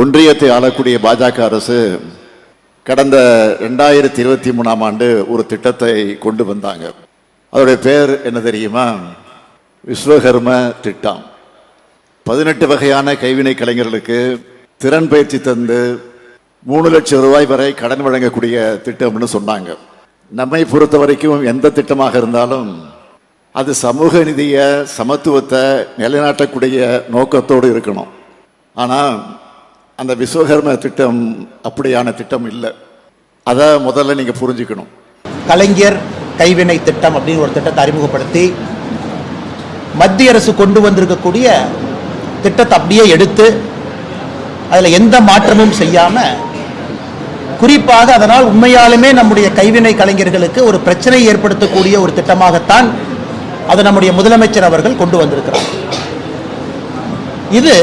ஒன்றியத்தை ஆளக்கூடிய பாஜக அரசு கடந்த ரெண்டாயிரத்தி இருபத்தி மூணாம் ஆண்டு ஒரு திட்டத்தை கொண்டு வந்தாங்க. அதோடைய பேர் என்ன தெரியுமா? விஸ்வகர்ம திட்டம். பதினெட்டு வகையான கைவினை கலைஞர்களுக்கு திறன் பயிற்சி தந்து மூணு லட்சம் ரூபாய் வரை கடன் வழங்கக்கூடிய திட்டம்னு சொன்னாங்க. நம்மை பொறுத்த வரைக்கும் எந்த திட்டமாக இருந்தாலும் அது சமூக நிதிய சமத்துவத்தை நிலைநாட்டக்கூடிய நோக்கத்தோடு இருக்கணும். ஆனால் அந்த விஸ்வகர்ம திட்டம் அப்படியான திட்டம் இல்லை. அதை முதல்ல நீங்கள் புரிஞ்சுக்கணும். கலைஞர் கைவினை திட்டம் அப்படின்னு ஒரு திட்டத்தை அறிமுகப்படுத்தி மத்திய அரசு கொண்டு வந்திருக்கக்கூடிய திட்டத்தை அப்படியே எடுத்து அதில் எந்த மாற்றமும் செய்யாமல் குறிப்பாக அதனால் உண்மையாலுமே நம்முடைய கைவினை கலைஞர்களுக்கு ஒரு பிரச்சனை ஏற்படுத்தக்கூடிய ஒரு திட்டமாகத்தான் அது நம்முடைய முதலமைச்சர் அவர்கள் கொண்டு வந்திருக்கிறார். இது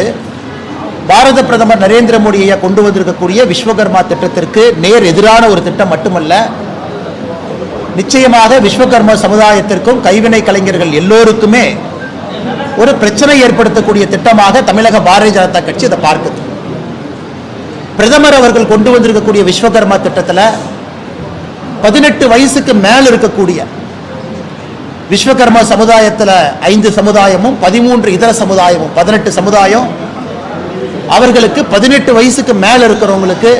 பாரத பிரதமர் நரேந்திர மோடியை கொண்டு வந்திருக்கக்கூடிய விஸ்வகர்மா திட்டத்திற்கு நேர் எதிரான ஒரு திட்டம் மட்டுமல்ல நிச்சயமாக விஸ்வகர்ம சமுதாயத்திற்கும் கைவினை கலைஞர்கள் எல்லோருக்குமே ஒரு பிரச்சனை ஏற்படுத்தக்கூடிய திட்டமாக தமிழக பாரதிய ஜனதா கட்சி இதை பார்க்குது. பிரதமர் அவர்கள் கொண்டு வந்திருக்கக்கூடிய விஸ்வகர்மா திட்டத்தில் பதினெட்டு வயசுக்கு மேல் இருக்கக்கூடிய விஸ்வகர்மா சமுதாயத்தில் ஐந்து சமுதாயமும் பதிமூன்று இதர சமுதாயமும் பதினெட்டு சமுதாயம் அவர்களுக்கு பதினெட்டு வயசுக்கு மேலே இருக்கிறவங்களுக்கு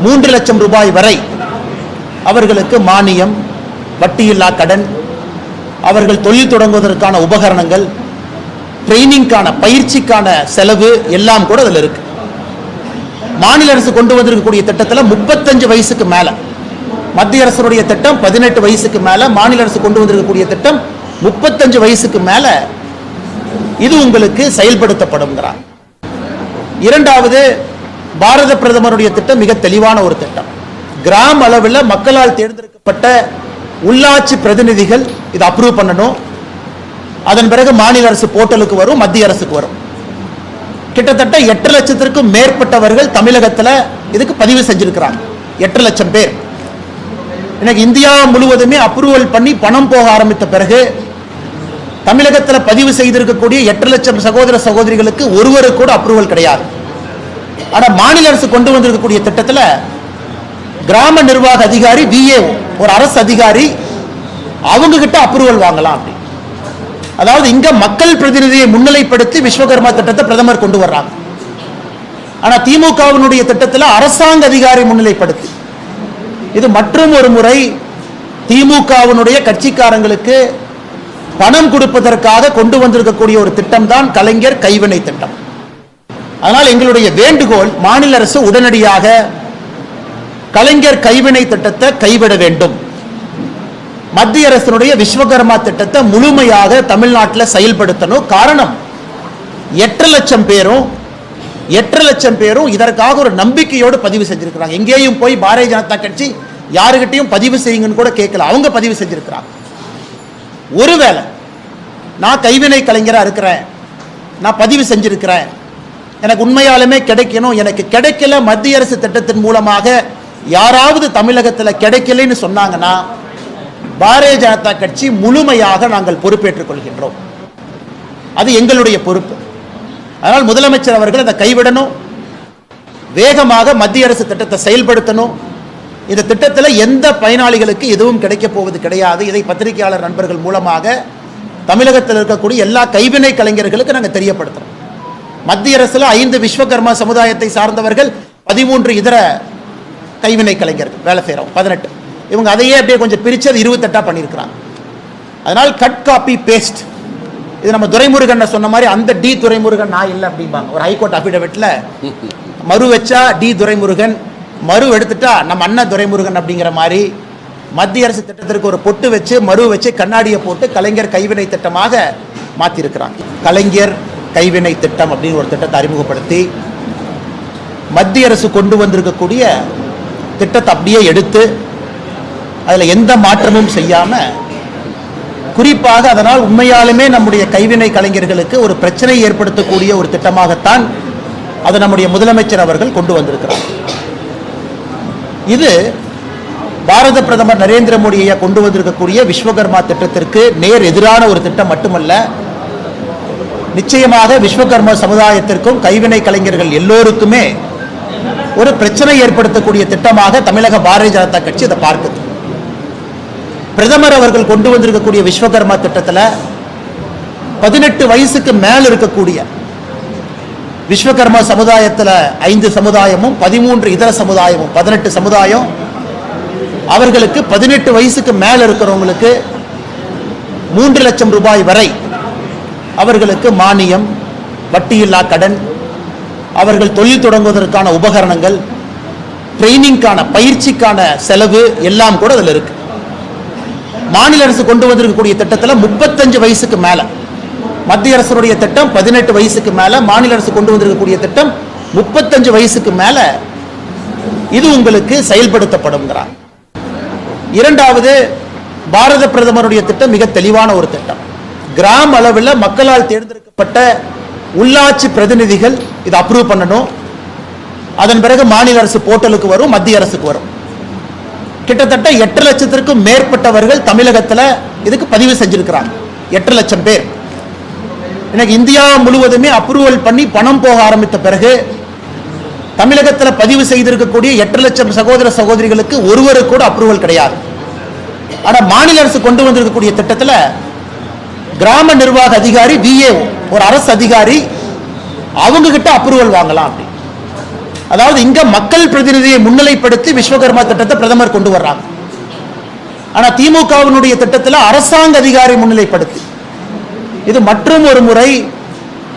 மூன்று லட்சம் ரூபாய் வரை அவர்களுக்கு மானியம் வட்டியில்லா கடன் அவர்கள் தொழில் தொடங்குவதற்கான உபகரணங்கள் ட்ரைனிங்கான பயிற்சிக்கான செலவு எல்லாம் கூட அதில் இருக்கு. மாநில அரசு கொண்டு வந்திருக்கக்கூடிய திட்டத்தில் முப்பத்தஞ்சு வயசுக்கு மேலே மத்திய அரசுடைய திட்டம் பதினெட்டு வயசுக்கு மேலே மாநில அரசு கொண்டு வந்திருக்கக்கூடிய திட்டம் முப்பத்தஞ்சு வயசுக்கு மேலே இது உங்களுக்கு செயல்படுத்தப்படுங்கிறார் இரண்டாவது பாரத பிரதமருடைய திட்டம் மிக தெளிவான ஒரு திட்டம். கிராம அளவில் மக்களால் தேர்ந்தெடுக்கப்பட்ட உள்ளாட்சி பிரதிநிதிகள் இதை அப்ரூவ் பண்ணணும். அதன் பிறகு மாநில அரசு போர்ட்டலுக்கு வரும் மத்திய அரசுக்கு வரும். கிட்டத்தட்ட எட்டு லட்சத்திற்கும் மேற்பட்டவர்கள் தமிழகத்தில் இதுக்கு பதிவு செஞ்சிருக்கிறாங்க. எட்டு லட்சம் பேர். எனக்கு இந்தியா முழுவதுமே அப்ரூவல் பண்ணி பணம் போக ஆரம்பித்த பிறகு தமிழகத்தில் பதிவு செய்திருக்கக்கூடிய எட்டு லட்சம் சகோதர சகோதரிகளுக்கு ஒருவருக்கு கூட அப்ரூவல் கிடையாது. ஆனால் மாநில அரசு கொண்டு வந்திருக்கக்கூடிய திட்டத்தில் கிராம நிர்வாக அதிகாரி விஏஓ ஒரு அரசு அதிகாரி அவங்க கிட்ட அப்ரூவல் வாங்கலாம் அப்படி. அதாவது இங்க மக்கள் பிரதிநிதியை முன்னிலைப்படுத்தி விஸ்வகர்மா திட்டத்தை பிரதமர் கொண்டு வர்றாங்க. ஆனா திமுகவினுடைய திட்டத்தில் அரசாங்க அதிகாரி முன்னிலைப்படுத்தி. இது மற்றும் ஒரு முறை திமுகவினுடைய கட்சிக்காரங்களுக்கு பணம் கொடுப்பதற்காக கொண்டு வந்திருக்கக்கூடிய ஒரு திட்டம் தான் கலைஞர் கைவினை திட்டம். அதனால் எங்களுடைய வேண்டுகோள் மாநில அரசு உடனடியாக கலைஞர் கைவினை திட்டத்தை கைவிட வேண்டும். மத்திய அரசினுடைய விஸ்வகர்மா திட்டத்தை முழுமையாக தமிழ்நாட்டில் செயல்படுத்தணும். காரணம் எட்டு லட்சம் பேரும் எட்டு லட்சம் பேரும் இதற்காக ஒரு நம்பிக்கையோடு பதிவு செஞ்சிருக்கிறாங்க. எங்கேயும் போய் பாரதிய ஜனதா கட்சி யாருக்கிட்டையும் பதிவு செய்யுங்கன்னு கூட கேட்கல. அவங்க பதிவு செஞ்சிருக்கிறாங்க. ஒருவேளை நான் கைவினை கலைஞராக இருக்கிறேன். நான் பதிவு செஞ்சிருக்கிறேன். எனக்கு உண்மையாலுமே கிடைக்கணும். எனக்கு கிடைக்கல மத்திய அரசு திட்டத்தின் மூலமாக யாராவது தமிழகத்தில் கிடைக்கலன்னு சொன்னாங்கன்னா பாரதிய ஜனதா கட்சி முழுமையாக நாங்கள் பொறுப்பேற்றுக் கொள்கின்றோம். அது எங்களுடைய பொறுப்பு. அதனால் முதலமைச்சர் அவர்கள் அதை கைவிடணும். வேகமாக மத்திய அரசு திட்டத்தை செயல்படுத்தணும். இந்த திட்டத்தில் எந்த பயனாளிகளுக்கு எதுவும் கிடைக்க போவது கிடையாது. இதை பத்திரிகையாளர் நண்பர்கள் மூலமாக தமிழகத்தில் இருக்கக்கூடிய எல்லா கைவினை கலைஞர்களுக்கு நாங்கள் தெரியப்படுத்துறோம். மத்திய அரசில் ஐந்து விஸ்வகர்மா சமுதாயத்தை சார்ந்தவர்கள் பதிமூன்று இதர கைவினை கலைஞர்கள் வேலை செய்கிறோம் பதினெட்டு. இவங்க அதையே அப்படியே கொஞ்சம் பிரித்து அது இருபத்தெட்டாக பண்ணியிருக்கிறாங்க. அதனால் கட் காப்பி பேஸ்ட். இது நம்ம துரைமுருகன் சொன்ன மாதிரி அந்த டி துரைமுருகன் நான் இல்லை அப்படிம்பாங்க. ஒரு ஹைகோர்ட் அஃபிடவிட்டில் மறு வச்சா டி துரைமுருகன் மறு எடுத்துட்டா நம்ம அண்ணன் துரைமுருகன் அப்படிங்கிற மாதிரி மத்திய அரசு திட்டத்திற்கு ஒரு பொட்டு வச்சு மறு வச்சு கண்ணாடியை போட்டு கலைஞர் கைவினை திட்டமாக மாற்றிருக்கிறாங்க கலைஞர் கைவினை திட்டம் அப்படின்னு ஒரு திட்டத்தை அறிமுகப்படுத்தி மத்திய அரசு கொண்டு வந்திருக்கக்கூடிய திட்டத்தை அப்படியே எடுத்து அதில் எந்த மாற்றமும் செய்யாமல் குறிப்பாக அதனால் உண்மையாலுமே நம்முடைய கைவினை கலைஞர்களுக்கு ஒரு பிரச்சனை ஏற்படுத்தக்கூடிய ஒரு திட்டமாகத்தான் அது நம்முடைய முதலமைச்சர் அவர்கள் கொண்டு வந்திருக்கிறார். இது பாரத பிரதமர் நரேந்திர மோடியை கொண்டு வந்திருக்கக்கூடிய விஸ்வகர்மா திட்டத்திற்கு நேர் எதிரான ஒரு திட்டம் மட்டுமல்ல நிச்சயமாக விஸ்வகர்ம சமுதாயத்திற்கும் கைவினை கலைஞர்கள் எல்லோருக்குமே ஒரு பிரச்சனை ஏற்படுத்தக்கூடிய திட்டமாக தமிழக பாரதிய ஜனதா கட்சி இதை பார்க்குது. பிரதமர் அவர்கள் கொண்டு வந்திருக்கக்கூடிய விஸ்வகர்மா திட்டத்தில் பதினெட்டு வயசுக்கு மேல் இருக்கக்கூடிய விஸ்வகர்மா சமுதாயத்தில் ஐந்து சமுதாயமும் பதிமூன்று இதர சமுதாயமும் பதினெட்டு சமுதாயம். அவர்களுக்கு பதினெட்டு வயசுக்கு மேலே இருக்கிறவங்களுக்கு மூன்று லட்சம் ரூபாய் வரை அவர்களுக்கு மானியம் வட்டியில்லா கடன் அவர்கள் தொழில் தொடங்குவதற்கான உபகரணங்கள் ட்ரைனிங்கான பயிற்சிக்கான செலவு எல்லாம் கூட அதில் இருக்கு. மாநில அரசு கொண்டு வந்திருக்கக்கூடிய திட்டத்தில் முப்பத்தஞ்சு வயசுக்கு மேலே மத்திய அரசுடைய திட்டம் பதினெட்டு வயசுக்கு மேலே மாநில அரசு கொண்டு வந்திருக்கக்கூடிய திட்டம் முப்பத்தஞ்சு வயசுக்கு மேலே இது உங்களுக்கு செயல்படுத்தப்படுங்கிறார் இரண்டாவது பாரத பிரதமருடைய திட்டம் மிக தெளிவான ஒரு திட்டம். கிராம அளவில் மக்களால் தேர்ந்தெடுக்கப்பட்ட உள்ளாட்சி பிரதிநிதிகள் இதை அப்ரூவ் பண்ணணும். அதன் பிறகு மாநில அரசு போர்ட்டலுக்கு வரும் மத்திய அரசுக்கு வரும். கிட்டத்தட்ட எட்டு லட்சத்திற்கும் மேற்பட்டவர்கள் தமிழகத்தில் இதுக்கு பதிவு செஞ்சிருக்கிறாங்க. எட்டு லட்சம் பேர். எனக்கு இந்தியா முழுவதுமே அப்ரூவல் பண்ணி பணம் போக ஆரம்பித்த பிறகு தமிழகத்தில் பதிவு செய்திருக்கக்கூடிய எட்டு லட்சம் சகோதர சகோதரிகளுக்கு ஒருவருக்கு கூட அப்ரூவல் கிடையாது. ஆனால் மாநில அரசு கொண்டு வந்திருக்கக்கூடிய திட்டத்தில் கிராம நிர்வாக அதிகாரி விஏஓ ஒரு அரசு அதிகாரி அவங்க கிட்ட அப்ரூவல் வாங்கலாம் அப்படி. அதாவது இங்க மக்கள் பிரதிநிதியை முன்னிலைப்படுத்தி விஸ்வகர்மா திட்டத்தை பிரதமர் கொண்டு வர்றாங்க. ஆனா திமுகவினுடைய திட்டத்தில் அரசாங்க அதிகாரி முன்னிலைப்படுத்தி இது மற்றும் ஒரு முறை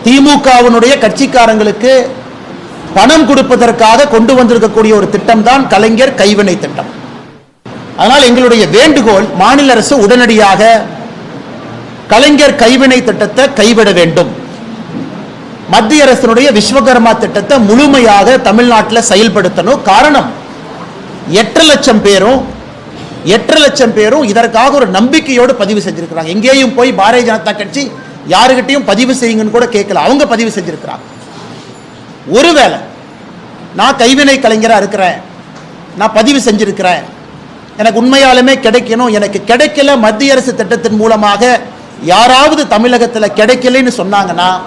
திமுகவினுடைய கட்சிக்காரங்களுக்கு பணம் கொடுப்பதற்காக கொண்டு வந்திருக்கக்கூடிய ஒரு திட்டம் தான் கலைஞர் கைவினை திட்டம். அதனால் எங்களுடைய வேண்டுகோள் மாநில அரசு உடனடியாக கலைஞர் கைவினை திட்டத்தை கைவிட வேண்டும். மத்திய அரசினுடைய விஸ்வகர்மா திட்டத்தை முழுமையாக தமிழ்நாட்டில் செயல்படுத்தணும். காரணம் எட்டு லட்சம் பேரும் எட்டு லட்சம் பேரும் இதற்காக ஒரு நம்பிக்கையோடு பதிவு செஞ்சிருக்கிறாங்க. எங்கேயும் போய் பாரதிய ஜனதா கட்சி யாருகிட்டையும் பதிவு செய்யுங்கன்னு கூட கேட்கல. அவங்க பதிவு செஞ்சிருக்கிறாங்க. ஒருவேளை நான் கைவினை கலைஞராக இருக்கிறேன். நான் பதிவு செஞ்சிருக்கிறேன். எனக்கு உண்மையாலுமே கிடைக்கணும். எனக்கு கிடைக்கல மத்திய அரசு திட்டத்தின் மூலமாக யாராவது தமிழகத்தில் கிடைக்கலன்னு சொன்னாங்கன்னா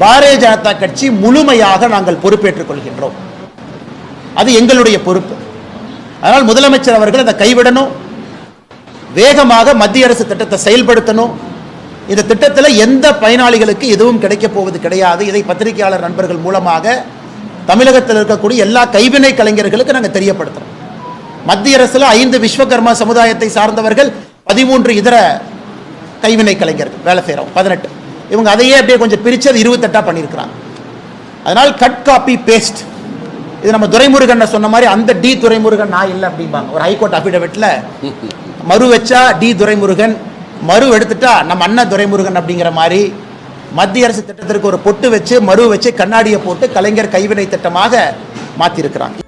பாரதிய ஜனதா கட்சி முழுமையாக நாங்கள் பொறுப்பேற்றுக் கொள்கின்றோம். அது எங்களுடைய பொறுப்பு. அதனால் முதலமைச்சர் அவர்கள் அதை கைவிடணும். வேகமாக மத்திய அரசு திட்டத்தை செயல்படுத்தணும். இந்த திட்டத்தில் எந்த பயனாளிகளுக்கு எதுவும் கிடைக்கப் போவது கிடையாது. இதை பத்திரிகையாளர் நண்பர்கள் மூலமாக தமிழகத்தில் இருக்கக்கூடிய எல்லா கைவினை கலைஞர்களுக்கு நாங்கள் தெரியப்படுத்துறோம். மத்திய அரசில் ஐந்து விஸ்வகர்மா சமுதாயத்தை சார்ந்தவர்கள் பதிமூன்று இதர கைவினை கலைஞர்கள் வேலை செய்கிறோம் பதினெட்டு. இவங்க அதையே அப்படியே கொஞ்சம் பிரித்து அது இருபத்தெட்டாக பண்ணியிருக்கிறாங்க. அதனால் கட் காப்பி பேஸ்ட் இது நம்ம துரைமுருகன் சொன்ன மாதிரி அந்த டி துரைமுருகன் நான் இல்லை அப்படிம்பாங்க. ஒரு ஹைகோர்ட் அஃபிடவிட்டில் மறு வச்சா டி துரைமுருகன் மறு எடுத்துட்டா நம்ம அண்ணன் துரைமுருகன் அப்படிங்கிற மாதிரி மத்திய அரசு திட்டத்திற்கு ஒரு பொட்டு வச்சு மறு வச்சு கண்ணாடியை போட்டு கலைஞர் கைவினை திட்டமாக மாற்றிருக்கிறாங்க